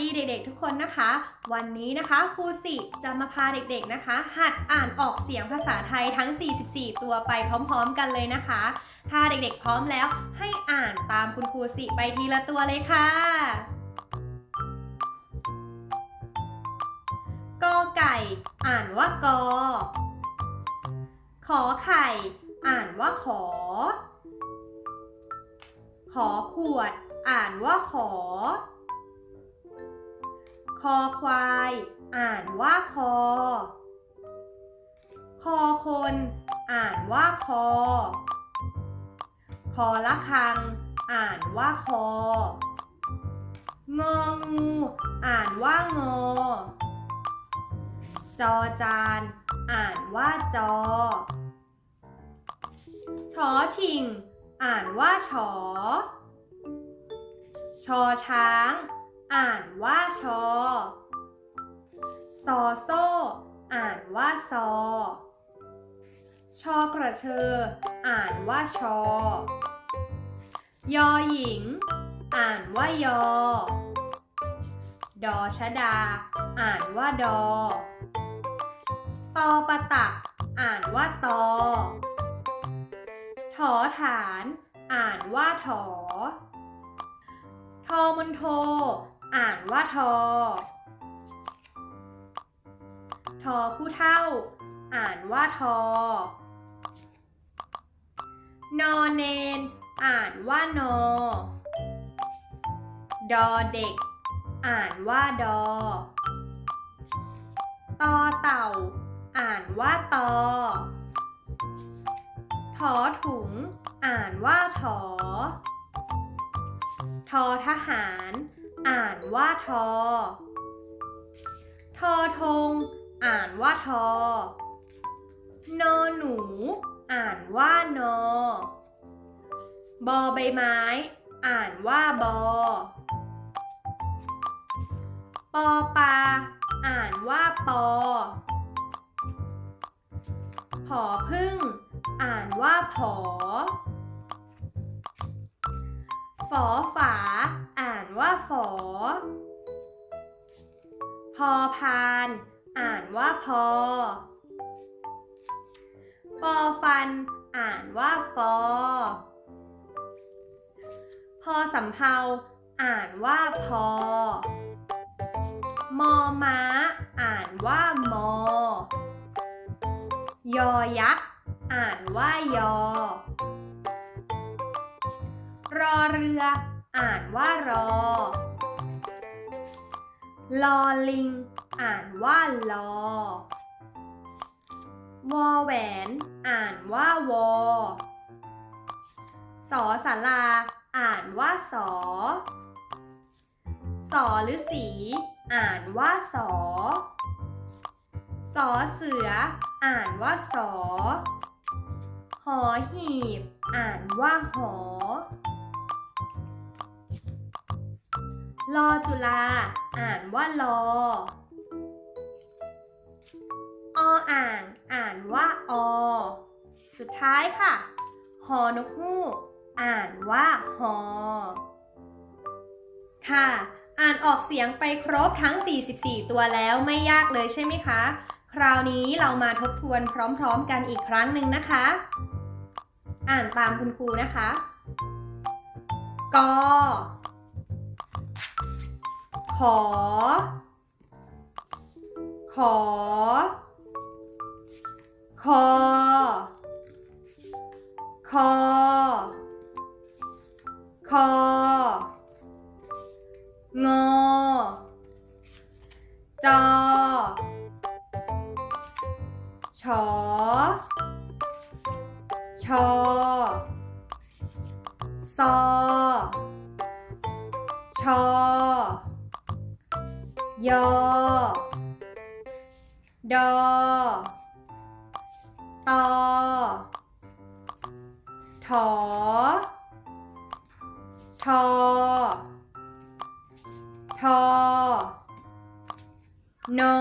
ดีเด็กๆ ทุกคนนะคะ วันนี้นะคะครูสิจะมาพาเด็กๆนะคะ หัดอ่านออกเสียงภาษาไทยทั้ง 44 ตัวไปพร้อมๆกันเลยนะคะ ถ้าเด็กๆพร้อมแล้วให้อ่านตามคุณครูสิไปทีละตัวเลยค่ะกอไก่ อ่านว่ากอ ขอไข่ อ่านว่าขอ ขอขวด อ่านว่าขอ คอควาย อ่านว่าคอ คอคน อ่านว่าคอ คอละคัง อ่านว่าคอ งองู อ่านว่างอ จอจาน อ่านว่าจอ ชอชิง อ่านว่าชอ ชอช้าง อ่านว่าชอ ซอโซ่ อ่านว่าซอ ชอกระเชอ อ่านว่าชอ ยอหญิง อ่านว่ายอ ดอชดา อ่านว่าดอ ตอปะตัก อ่านว่าตอ ถอฐาน อ่านว่าถอทอมนโท อ่านว่าทอ ทอผู้เท่า อ่านว่าทอ นอเนน อ่านว่านอ ดอเด็ก อ่านว่าดอ ตอเต่า อ่านว่าตอทอถุง อ่านว่าถอ ทอทหาร อ่านว่าทอ ทอทง อ่านว่าทอ นอหนู อ่านว่านอ บอใบไม้ อ่านว่าบอ ปอปลา อ่านว่าปอ ผอพึ่ง อ่านว่าผอ ฝอฝา อ่านว่าฝอ พอพาน อ่านว่าพอฟอฟัน อ่านว่าฟอ พอสำเภา อ่านว่าพอ มอม้า อ่านว่ามอ ยอยักษ์ อ่านว่ายอ รอเรือ อ่านว่ารอ ลอลิง อ่านว่าลอ วอแหวน อ่านว่าวอ สอสาราอ่านว่าสอ สอหรือสี อ่านว่าสอ สอเสือ อ่านว่าสอ หอหีบ อ่านว่าหอ ลอจุลาอ่านว่าลอ ออ่าง อ่านว่าอ สุดท้ายค่ะ หอนกฮูกอ่านว่าหอ ค่ะ อ่านออกเสียงไปครบทั้ง 44 ตัวแล้วไม่ยากเลยใช่ไหมคะ คราวนี้เรามาทบทวนพร้อมๆกันอีกครั้งหนึ่งนะคะ อ่านตามคุณครูนะคะกอ ขอ ขอ คอ คอ คอ งอ จอ ชอ ชอ ซอ ชอ ยอ ดอ ตอ ถอ ทอ ทอนอ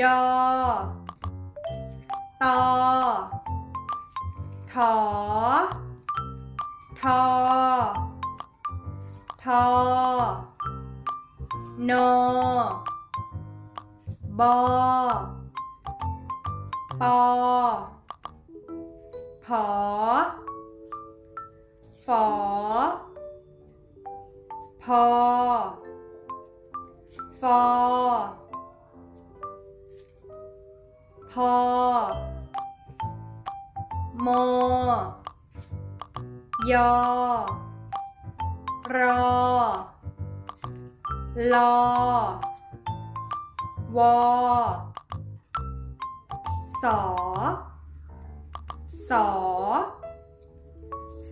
ดอ ตอ ถอ ทอ ทอ โนบอปอผอฝอพอฟอพอมยอรอ ลอวอสอสอ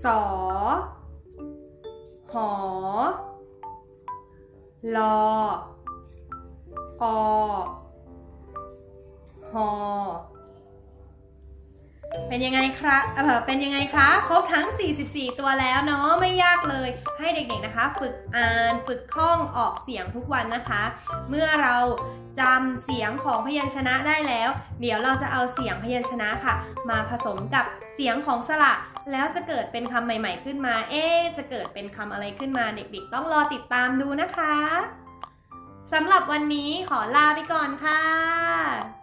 สอหอลออหอ เป็นยังไงครับเออเป็นยังไงคะ ครบทั้ง 44 ตัวแล้วเนาะ ไม่ยากเลย ให้เด็กๆนะคะ ฝึกอ่าน ฝึกท่องออกเสียงทุกวันนะคะ เมื่อเราจำเสียงของพยัญชนะได้แล้ว เดี๋ยวเราจะเอาเสียงพยัญชนะค่ะ มาผสมกับเสียงของสระ แล้วจะเกิดเป็นคำใหม่ๆขึ้นมา เอ๊จะเกิดเป็นคำอะไรขึ้นมา เด็กๆ ต้องรอติดตามดูนะคะสำหรับวันนี้ขอลาไปก่อนค่ะ